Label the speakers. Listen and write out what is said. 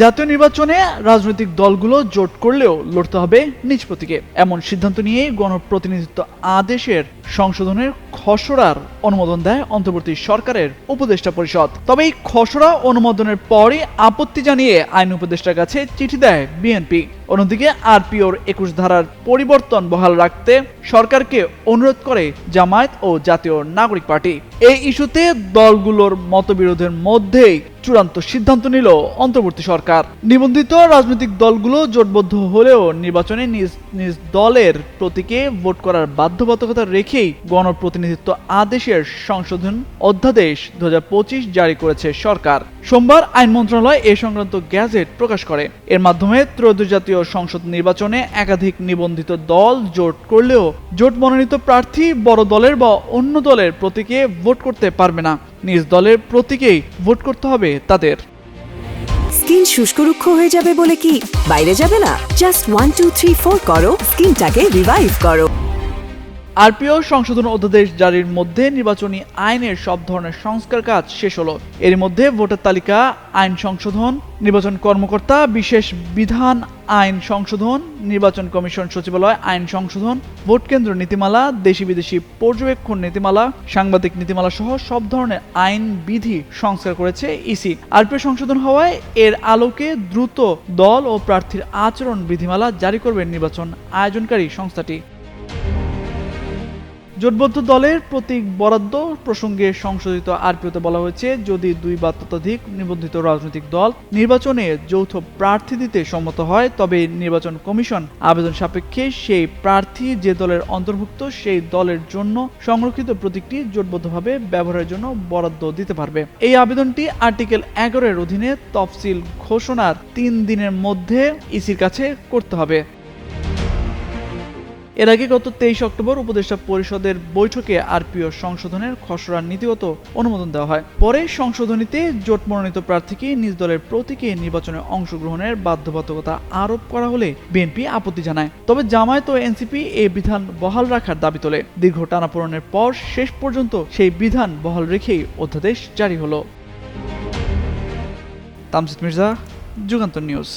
Speaker 1: জাতীয় নির্বাচনে রাজনৈতিক দলগুলো জোট করলেও লড়তে হবে নিজ প্রতীকে। এমন সিদ্ধান্ত নিয়ে গণপ্রতিনিধিত্ব আদেশের সংশোধনের খসড়ার অনুমোদন দেয় অন্তর্বর্তী সরকারের উপদেষ্টা পরিষদ। তবে এই খসড়া অনুমোদনের পরই আপত্তি জানিয়ে আইন উপদেষ্টার কাছে চিঠি দেয় বিএনপি। অন্যদিকে আরপিওর একুশ ধারার পরিবর্তন বহাল রাখতে সরকারকে অনুরোধ করে জামায়াত ও জাতীয় নাগরিক পার্টি। এই ইস্যুতে দলগুলোর মতবিরোধের মধ্যেই চূড়ান্ত সিদ্ধান্ত নিল অন্তর্বর্তী সরকার। নিবন্ধিত রাজনৈতিক দলগুলো জোটবদ্ধ হলেও নির্বাচনে নিজ নিজ দলের প্রতীকে ভোট করার বাধ্যবাধকতা রেখেই গণপ্রতিনিধিত্ব আদেশের সংশোধন অধ্যাদেশ দু হাজার পঁচিশ জারি করেছে সরকার। সোমবার আইন মন্ত্রণালয় এ সংক্রান্ত গ্যাজেট প্রকাশ করে। এর মাধ্যমে ত্রয়োদশ জাতীয় সংসদ নির্বাচনে একাধিক নিবন্ধিত দল জোট করলেও জোট মনোনীত প্রার্থী বড় দলের বা অন্য দলের প্রতীকে ভোট করতে পারবে না। নিজ দলের প্রতীকেই ভোট করতে হবে তাদের।
Speaker 2: স্কিন শুষ্ক রুক্ষ হয়ে যাবে বলে কি? বাইরে যাবে না। Just one two three four করো। স্কিনটাকে রিভাইভ করো।
Speaker 1: আরপিও সংশোধন অধ্যাদেশ জারির মধ্যে নির্বাচনী আইনের সব ধরনের সংস্কার কাজ শেষ হলো। এর মধ্যে ভোটার তালিকা, আইন সংশোধন, নির্বাচন কর্মকর্তা, বিশেষ বিধান, আইন সংশোধন, নির্বাচন কমিশন সচিবালয়, আইন সংশোধন, ভোট কেন্দ্র নীতিমালা দেশি বিদেশি পর্যবেক্ষণ নীতিমালা, সাংবাদিক নীতিমালা সহ সব ধরনের আইন বিধি সংস্কার করেছে ইসি। আরপিও সংশোধন হওয়ায় এর আলোকে দ্রুত দল ও প্রার্থীর আচরণ বিধিমালা জারি করবে নির্বাচন আয়োজনকারী সংস্থাটি। জোটবদ্ধ দলের প্রতীক বরাদ্দ প্রসঙ্গে সংশোধিত আরপিওতে বলা হয়েছে, যদি দুই বা ততোধিক নিবন্ধিত রাজনৈতিক দল নির্বাচনে যৌথ প্রার্থী দিতে সম্মত হয়, তবে নির্বাচন কমিশন আবেদন সাপেক্ষে সেই প্রার্থী যে দলের অন্তর্ভুক্ত সেই দলের জন্য সংরক্ষিত প্রতীকটি জোটবদ্ধভাবে ব্যবহারের জন্য বরাদ্দ দিতে পারবে। এই আবেদনটি আর্টিকেল এগারোর অধীনে তফসিল ঘোষণার তিন দিনের মধ্যে ইসির কাছে করতে হবে। এর আগে গত তেইশ অক্টোবর উপদেষ্টা পরিষদের বৈঠকে আরপিও সংশোধনের খসড়ার নীতিগত অনুমোদন দেওয়া হয়। পরে সংশোধনীতে জোট মনোনীত প্রার্থীকে নিজ দলের প্রতীকে নির্বাচনে অংশগ্রহণের বাধ্যবাধকতা আরোপ করা হলে বিএনপি আপত্তি জানায়। তবে জামায়াত ও এনসিপি এই বিধান বহাল রাখার দাবি তোলে। দীর্ঘ টানাপোড়েনের পর শেষ পর্যন্ত সেই বিধান বহাল রেখেই অধ্যাদেশ জারি হলো। তামসিদ মির্জা, যুগান্তর নিউজ।